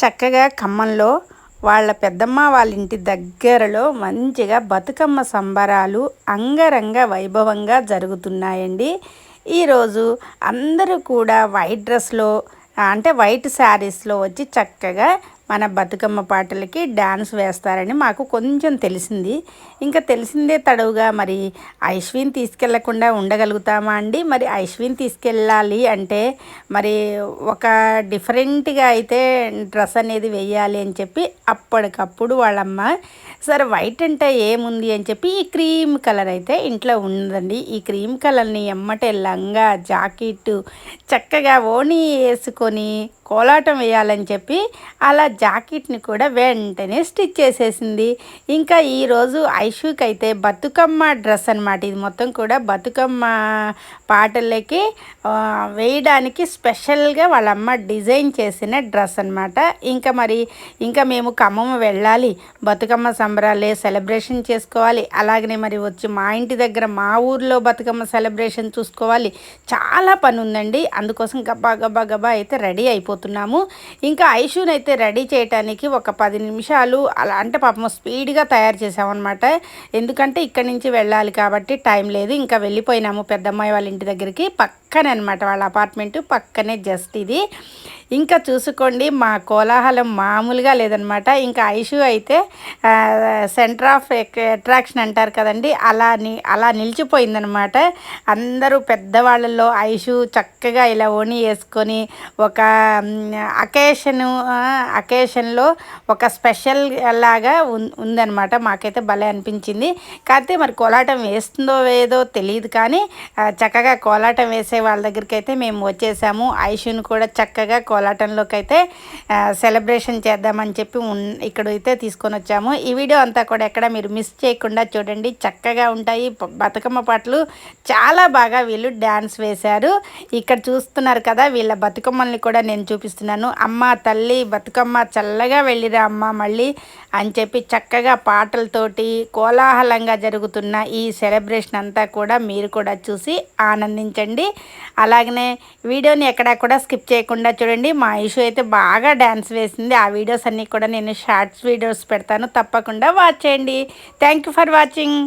చక్కగా ఖమ్మంలో వాళ్ళ పెద్దమ్మ వాళ్ళ ఇంటి దగ్గరలో మంచిగా బతుకమ్మ సంబరాలు అంగరంగ వైభవంగా జరుగుతున్నాయండి. ఈరోజు అందరూ కూడా వైట్ డ్రెస్లో అంటే వైట్ శారీస్లో వచ్చి చక్కగా మన బతుకమ్మ పాటలకి డ్యాన్స్ వేస్తారని మాకు కొంచెం తెలిసింది. ఇంకా తెలిసిందే తడవుగా మరి ఐశ్విన్ తీసుకెళ్ళకుండా ఉండగలుగుతామా అండి? మరి ఐశ్విన్ తీసుకెళ్ళాలి అంటే మరి ఒక డిఫరెంట్గా అయితే డ్రెస్ అనేది వేయాలి అని చెప్పి అప్పటికప్పుడు వాళ్ళమ్మ సరే వైట్ అంటే ఏముంది? అని చెప్పి ఈ క్రీమ్ కలర్ అయితే ఇంట్లో ఉందండి. ఈ క్రీమ్ కలర్ని ఎమ్మటే లంగా జాకెట్ చక్కగా ఓణి వేసుకొని కోలాటం వేయాలని చెప్పి అలా జాకెట్ని కూడా వెంటనే స్టిచ్ చేసేసింది. ఇంకా ఈరోజు ఐషుకి అయితే బతుకమ్మ డ్రెస్ అనమాట ఇది మొత్తం కూడా బతుకమ్మ పాటలకి వేయడానికి స్పెషల్గా వాళ్ళమ్మ డిజైన్ చేసిన డ్రెస్ అనమాట ఇంకా మరి ఇంకా మేము ఖమ్మం వెళ్ళాలి. బతుకమ్మ సంబరాలే సెలబ్రేషన్ చేసుకోవాలి. అలాగనే మరి వచ్చి మా ఇంటి దగ్గర మా ఊర్లో బతుకమ్మ సెలబ్రేషన్ చూసుకోవాలి. చాలా పని ఉందండి అందుకోసం గబ్బా గబ్బా గబ్బా అయితే రెడీ అయిపోతుంది చేయబోతున్నాము ఇంకా ఐషుని అయితే రెడీ చేయడానికి ఒక పది నిమిషాలు అలా అంటే పాపం స్పీడ్గా తయారు చేసామన్నమాట. ఎందుకంటే ఇక్కడి నుంచి వెళ్ళాలి కాబట్టి టైం లేదు. ఇంకా వెళ్ళిపోయినాము పెద్దమ్మాయి వాళ్ళ ఇంటి దగ్గరికి. పక్క పక్కనే అనమాట వాళ్ళ అపార్ట్మెంట్ పక్కనే జస్ట్ ఇది. ఇంకా చూసుకోండి మా కోలాహలం మామూలుగా లేదనమాట. ఇంకా ఐషు అయితే సెంటర్ ఆఫ్ అట్రాక్షన్ అంటారు కదండి అలా ని అలా నిలిచిపోయిందనమాట. అందరూ పెద్దవాళ్ళలో ఐషు చక్కగా ఇలా ఓని వేసుకొని ఒక అకేషను అకేషన్లో ఒక స్పెషల్ లాగా ఉందనమాట. మాకైతే భలే అనిపించింది. కాకపోతే మరి కోలాటం వేస్తుందో ఏదో తెలియదు కానీ చక్కగా కోలాటం వేసే వాళ్ళ దగ్గరికి అయితే మేము వచ్చేసాము. ఐషుని కూడా చక్కగా కోలాటంలోకి అయితే సెలబ్రేషన్ చేద్దామని చెప్పి ఇక్కడైతే తీసుకొని వచ్చాము. ఈ వీడియో అంతా కూడా ఎక్కడ మీరు మిస్ చేయకుండా చూడండి. చక్కగా ఉంటాయి. బతుకమ్మ పాటలు చాలా బాగా వీళ్ళు డ్యాన్స్ వేశారు. ఇక్కడ చూస్తున్నారు కదా వీళ్ళ బతుకమ్మల్ని కూడా నేను చూపిస్తున్నాను. అమ్మ తల్లి బతుకమ్మ చల్లగా వెళ్ళిరా అమ్మ మళ్ళీ అని చెప్పి చక్కగా పాటలతోటి కోలాహలంగా జరుగుతున్న ఈ సెలబ్రేషన్ అంతా కూడా మీరు కూడా చూసి ఆనందించండి. అలాగనే వీడియోని ఎక్కడా కూడా స్కిప్ చేయకుండా చూడండి. మా ఇషు అయితే బాగా డ్యాన్స్ వేసింది. ఆ వీడియోస్ అన్నీ కూడా నేను షార్ట్స్ వీడియోస్ పెడతాను. తప్పకుండా వాచ్ చేయండి. Thank for watching.